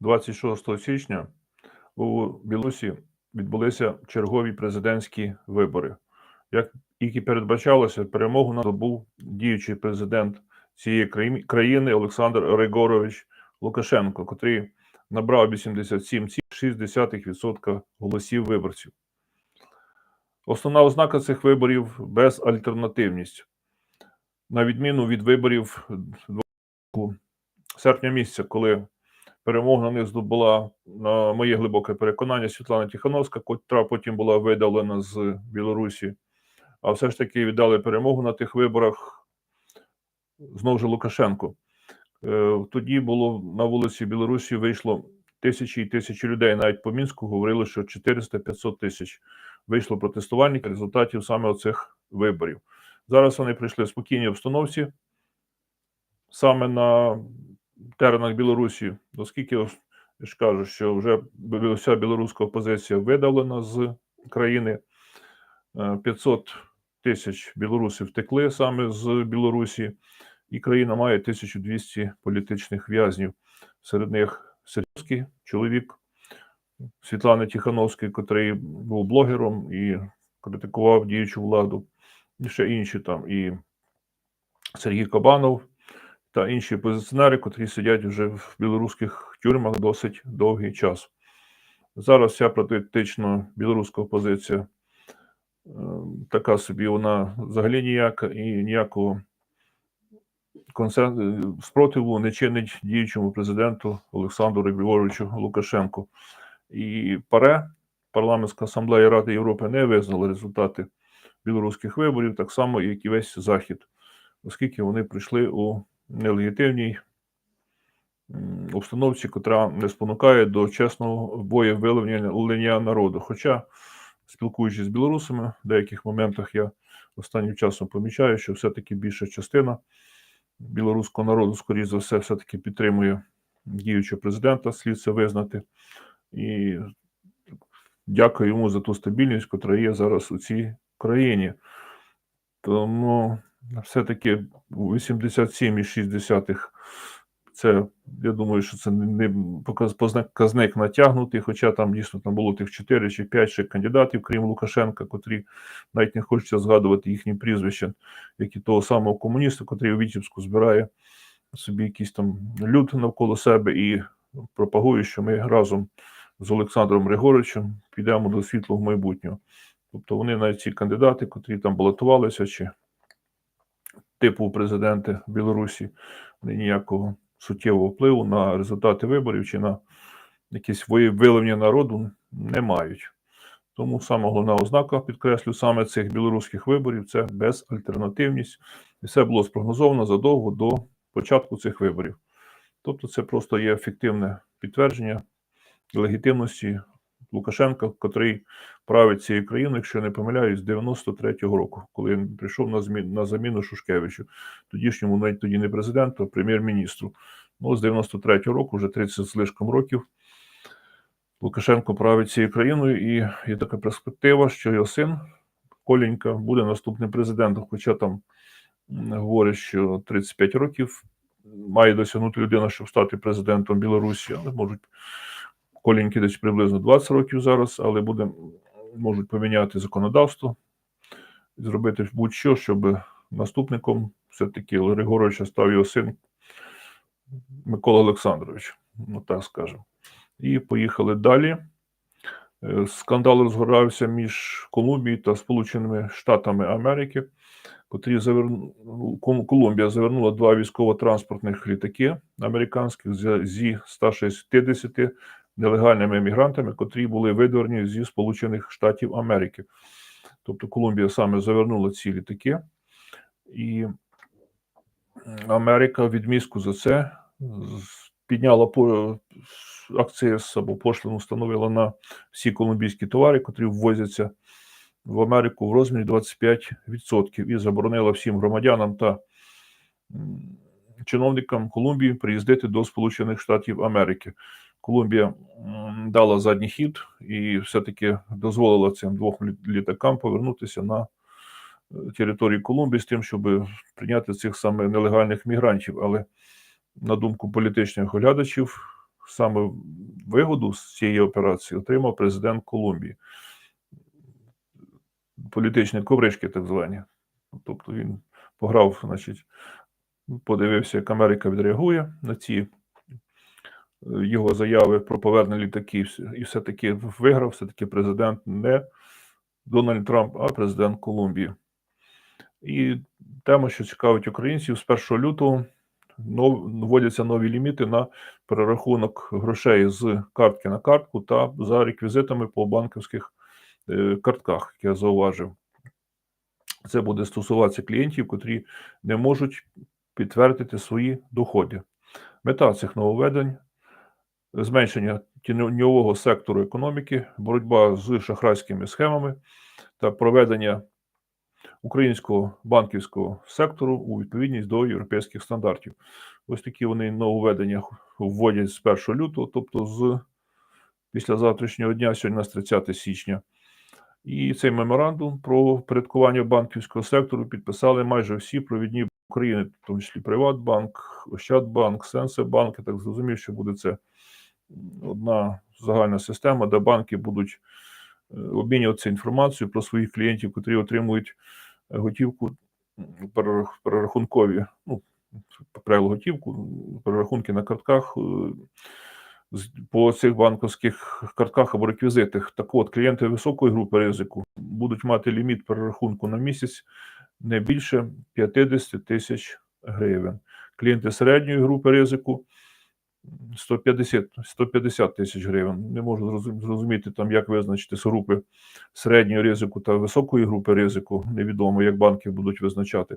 26 січня у Білорусі відбулися чергові президентські вибори. Як і передбачалося, перемогу надобув діючий президент цієї країни- Олександр Григорович Лукашенко, котрий набрав 87,6% голосів виборців. Основна ознака цих виборів безальтернативність. На відміну від виборів серпня місяця, коли перемогу на них здобула, на моє глибоке переконання, Світлана Тихановська, котра потім була видалена з Білорусі. А все ж таки віддали перемогу на тих виборах знову ж Лукашенко. Е, Тоді було на вулиці Білорусі вийшло тисячі і тисячі людей. Навіть по мінську говорили, що 400-500 тисяч вийшло протестувальників результатів саме оцих виборів. Зараз вони прийшли в спокійній обстановці саме на теренах Білорусі, оскільки я ж кажу, що вже вся білоруська опозиція видалена з країни. Е, 500 тисяч білорусів втекли саме з Білорусі, і країна має 1200 політичних в'язнів. Серед них Сергійський чоловік Світлани Тихановської, котрий був блогером і критикував діючу владу, і ще інші там, і Сергій Кабанов та інші опозиціонери, котрі сидять вже в білоруських тюрмах досить довгий час. Зараз вся політично білоруська опозиція е, така собі, вона взагалі ніяка і ніякого е, спротиву не чинить діючому президенту Олександру Григоровичу Лукашенку. І ПАРЕ, парламентська асамблея Ради Європи, не визнала результати білоруських виборів, так само, як і весь Захід, оскільки вони прийшли у нелегітимній м, обстановці, котра не спонукає до чесного волевиявлення народу. Хоча, спілкуючись з білорусами, в деяких моментах я останнім часом помічаю, що все-таки більша частина білоруського народу, скоріш за все, все-таки підтримує діючого президента, слід це визнати. І дякую йому за ту стабільність, яка є зараз у цій країні. Тому все-таки 87,6 це, я думаю, що це не показник натягнутий, хоча там дійсно там було тих 4 чи 5 ще кандидатів, крім Лукашенка, котрі навіть не хочеться згадувати їхні прізвища, як і того самого комуніста, котрий у Вітівську збирає собі якийсь там люд навколо себе і пропагує, що ми разом з Олександром Григоровичем підемо до світлого майбутнього. Тобто вони навіть ці кандидати, котрі там балотувалися, чи типу президенти Білорусі, вони ніякого суттєвого впливу на результати виборів чи на якесь виявлення народу не мають. Тому саме головна ознака, підкреслю, саме цих білоруських виборів це безальтернативність. І все було спрогнозовано задовго до початку цих виборів. Тобто, це просто є ефективне підтвердження легітимності Лукашенка, котрий править цією країною, якщо я не помиляюсь, з 93-го року, коли він прийшов на змін на заміну Шушкевичу, тодішньому навіть тоді не президенту, а прем'єр-міністру. Ну, з 93-го року, вже 30 з лишком років, Лукашенко править цією країною, і є така перспектива, що його син Колінька буде наступним президентом. Хоча там говорять, що 35 років має досягнути людина, щоб стати президентом Білорусі, але можуть Коліньки десь приблизно 20 років зараз, але буде, можуть поміняти законодавство і зробити будь-що, щоб наступником все-таки Григоровича став його син Микола Олександрович, ну так скажемо. І поїхали далі. Е, Скандал розгорався між Колумбією та Сполученими Штатами Америки, котрі заверну... Колумбія завернула два військово-транспортних літаки американських зі 160 нелегальними емігрантами, котрі були видворені зі Сполучених Штатів Америки. Тобто Колумбія саме завернула ці літаки, і Америка в відмістку за це підняла по або пошлину встановила на всі колумбійські товари, котрі ввозяться в Америку в розмірі 25% і заборонила всім громадянам та чиновникам Колумбії приїздити до Сполучених Штатів Америки. Колумбія дала задній хід і все-таки дозволила цим двом літакам повернутися на е, територію Колумбії з тим, щоб прийняти цих саме нелегальних мігрантів. Але на думку політичних оглядачів, саме вигоду з цієї операції отримав президент Колумбії. Політичні коврички, так звані. Тобто він пограв, значить, подивився, як Америка відреагує на ці його заяви про повернення літаків, і все-таки виграв, все-таки президент не Дональд Трамп, а президент Колумбії. І тема, що цікавить українців, з 1 лютого вводяться нові ліміти на перерахунок грошей з картки на картку та за реквізитами по банківських е, картках, як я зауважив. Це буде стосуватися клієнтів, котрі не можуть підтвердити свої доходи. Мета цих нововведень зменшення тіньового сектору економіки, боротьба з шахрайськими схемами та проведення українського банківського сектору у відповідність до європейських стандартів. Ось такі вони нововведення вводять з 1 лютого, тобто з після завтрашнього дня, сьогодні у нас 30 січня. І цей меморандум про порядкування банківського сектору підписали майже всі провідні України, в тому числі Приватбанк, Ощадбанк, Сенсебанк. Я так зрозумів, що буде це одна загальна система, де банки будуть е, обмінюватися інформацією про своїх клієнтів, котрі отримують готівку перерахункові, ну, правило готівку, перерахунки на картках е, по цих банківських картках або реквізитах. Так от, клієнти високої групи ризику будуть мати ліміт перерахунку на місяць не більше 50 тисяч гривень. Клієнти середньої групи ризику 150, 150 тисяч гривень. Не можу зрозуміти, там, як визначити з групи середнього ризику та високої групи ризику. Невідомо, як банки будуть визначати.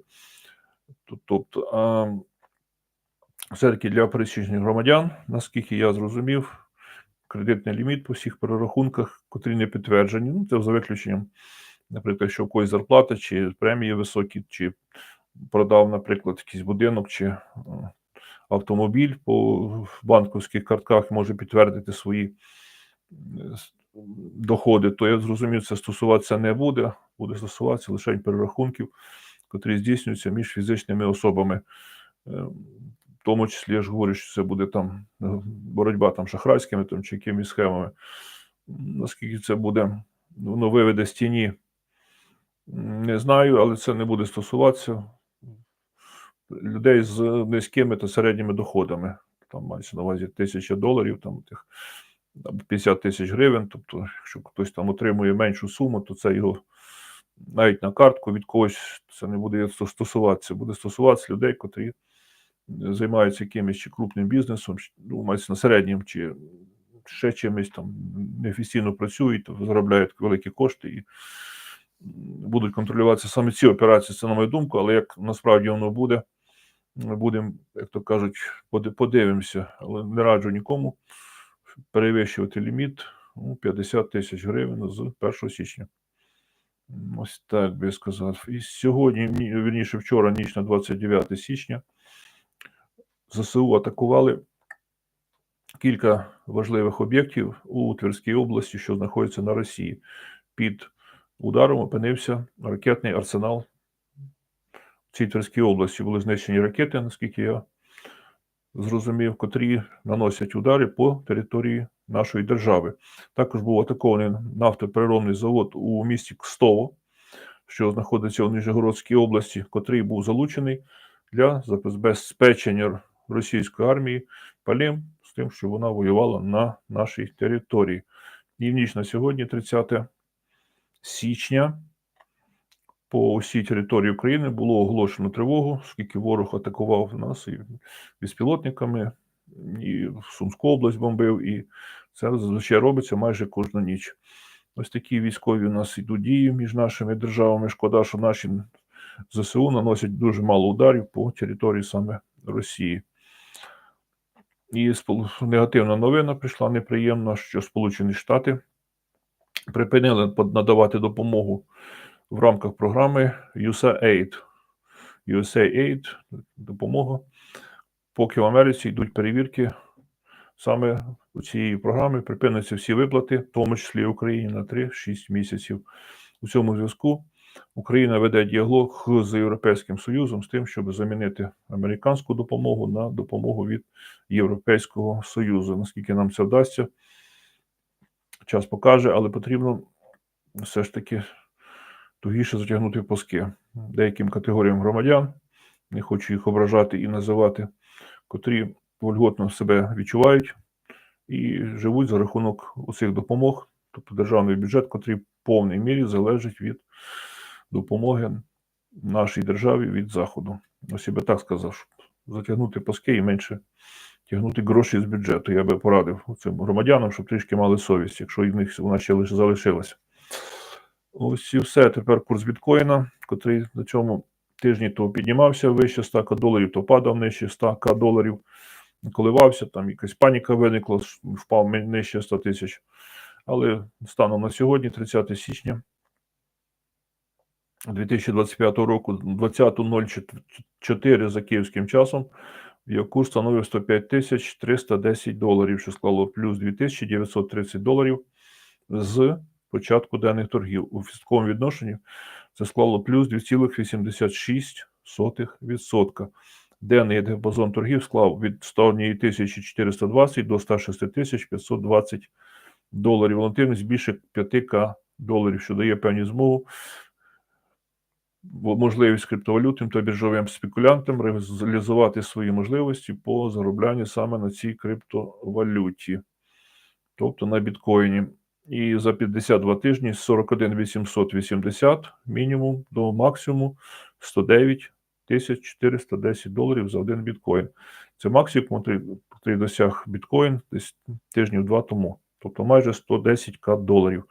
Тобто, а, все-таки для пересічних громадян, наскільки я зрозумів, кредитний ліміт по всіх перерахунках, котрі не підтверджені. Ну, це за виключенням, наприклад, що у когось зарплата, чи премії високі, чи продав, наприклад, якийсь будинок, чи е, автомобіль по банківських картках може підтвердити свої е, доходи, то я зрозумів, це стосуватися не буде, буде стосуватися лише перерахунків, котрі здійснюються між фізичними особами. Е, В тому числі я ж говорю, що це буде там боротьба там шахрайськими там, чи якимись схемами. Наскільки це буде, воно виведе з тіні, не знаю, але це не буде стосуватися людей з низькими та середніми доходами. Там мається на увазі тисяча доларів, там тих 50 тисяч гривень. Тобто, якщо хтось там отримує меншу суму, то це його навіть на картку від когось це не буде стосуватися. Буде стосуватися людей, котрі займаються якимось чи крупним бізнесом, ну, мається на середнім, чи ще чимось там неофіційно працюють, заробляють великі кошти і будуть контролюватися саме ці операції, це на мою думку, але як насправді воно буде, ми будемо, як то кажуть, подивимося, але не раджу нікому перевищувати ліміт ну, 50 тисяч гривень з 1 січня. Ось так би я сказав. І сьогодні, ні- вірніше, вчора, ніч на 29 січня, ЗСУ атакували кілька важливих об'єктів у Тверській області, що знаходяться на Росії. Під ударом опинився ракетний арсенал. В цій Тверській області були знищені ракети, наскільки я зрозумів, котрі наносять удари по території нашої держави. Також був атакований нафтопереробний завод у місті Кстово, що знаходиться у Ніжегородській області, котрий був залучений для забезпечення російської армії палім з тим, що вона воювала на нашій території. І в ніч на сьогодні, 30 січня, по усій території України було оголошено тривогу, оскільки ворог атакував нас і безпілотниками, і Сумську область бомбив, і це зазвичай робиться майже кожну ніч. Ось такі військові у нас йдуть дії між нашими державами. Шкода, що наші ЗСУ наносять дуже мало ударів по території саме Росії. І негативна новина прийшла неприємна, що Сполучені Штати припинили надавати допомогу в рамках програми USAID. USAID допомога. Поки в Америці йдуть перевірки саме у цієї програми, припиняться всі виплати, в тому числі Україні на 3-6 місяців. У цьому зв'язку Україна веде діалог з Європейським Союзом з тим, щоб замінити американську допомогу на допомогу від Європейського Союзу. Наскільки нам це вдасться, час покаже, але потрібно все ж таки тугіше затягнути паски деяким категоріям громадян, не хочу їх ображати і називати, котрі вольготно себе відчувають і живуть за рахунок усіх допомог, тобто державний бюджет, котрий в повній мірі залежить від допомоги нашій державі від Заходу. Ось я би так сказав, щоб затягнути паски і менше тягнути гроші з бюджету. Я би порадив цим громадянам, щоб трішки мали совість, якщо в них вона ще лише залишилася. Ось і все. Тепер курс біткоїна, котрий на цьому тижні то піднімався вище 100 доларів, то падав нижче 100 доларів, коливався, там якась паніка виникла, впав нижче 100 тисяч. Але станом на сьогодні, 30 січня 2025 року, 20.04 за київським часом, його курс становив 105 тисяч 310 доларів, що склало плюс 2930 доларів з початку денних торгів. У фістковому відношенні це склало плюс 2,86%. Денний діапазон торгів склав від 101 420 до 106 520 доларів. Волатильність більше 5к доларів, що дає певні змогу можливість криптовалютним та біржовим спекулянтам реалізувати свої можливості по зароблянню саме на цій криптовалюті, тобто на біткоїні. І за 52 тижні з 41 880 мінімум до максимуму 109 410 доларів за один біткоін. Це максимум, який досяг біткоін десь тижнів два тому, тобто майже 110к доларів.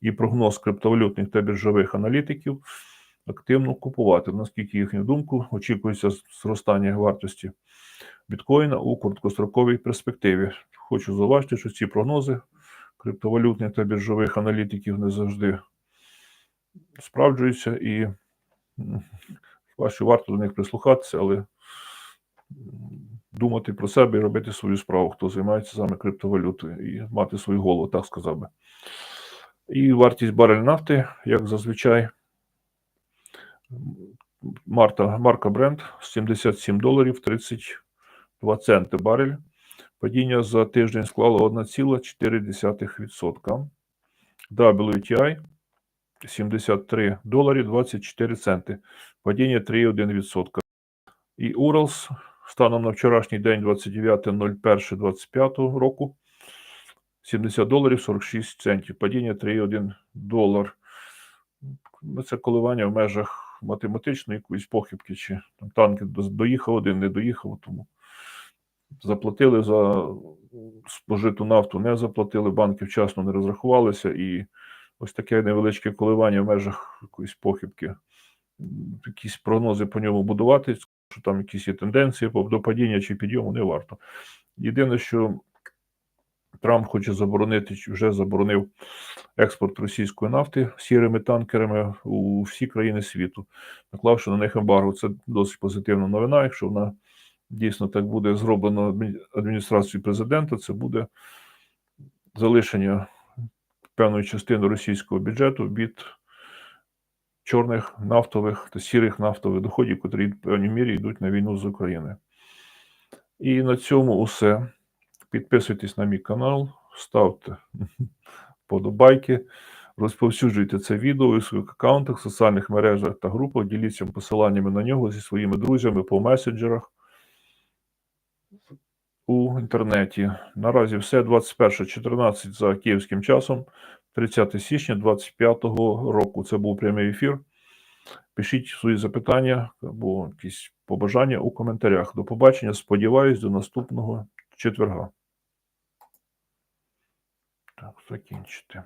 І прогноз криптовалютних та біржових аналітиків активно купувати. Наскільки їхню думку, очікується зростання вартості біткоїна у короткостроковій перспективі. Хочу зауважити, що ці прогнози криптовалютних та біржових аналітиків не завжди справджуються, і ваші варто до них прислухатися, але думати про себе і робити свою справу, хто займається саме криптовалютою, і мати свою голову, так сказав би. І вартість барель нафти, як зазвичай, Марта, марка Brent 77 доларів 32 центи барель. Падіння за тиждень склало 1,4%. WTI 73 доларі 24 центи. Падіння 3,1%. І Уралс станом на вчорашній день 29.01.25 року 70 доларів 46 центів. Падіння 3,1 долар. Це коливання в межах математичної якоїсь похибки, чи там танки доїхав один, не доїхав, тому заплатили за спожиту нафту, не заплатили, банки вчасно не розрахувалися, і ось таке невеличке коливання в межах якоїсь похибки. Якісь прогнози по ньому будувати, що там якісь є тенденції до падіння чи підйому, не варто. Єдине, що Трамп хоче заборонити, вже заборонив експорт російської нафти сірими танкерами у всі країни світу, наклавши на них ембарго. Це досить позитивна новина. Якщо вона дійсно так буде зроблено адміністрацією президента, це буде залишення певної частини російського бюджету від чорних нафтових та сірих нафтових доходів, котрі в певній мірі йдуть на війну з Україною. І на цьому усе. Підписуйтесь на мій канал, ставте подобайки, розповсюджуйте це відео у своїх аккаунтах, соціальних мережах та групах, діліться посиланнями на нього зі своїми друзями по меседжерах у інтернеті. Наразі все 21.14 за київським часом, 30 січня 2025 року. Це був прямий ефір. Пишіть свої запитання або якісь побажання у коментарях. До побачення. Сподіваюсь, до наступного четверга. Так, закінчити.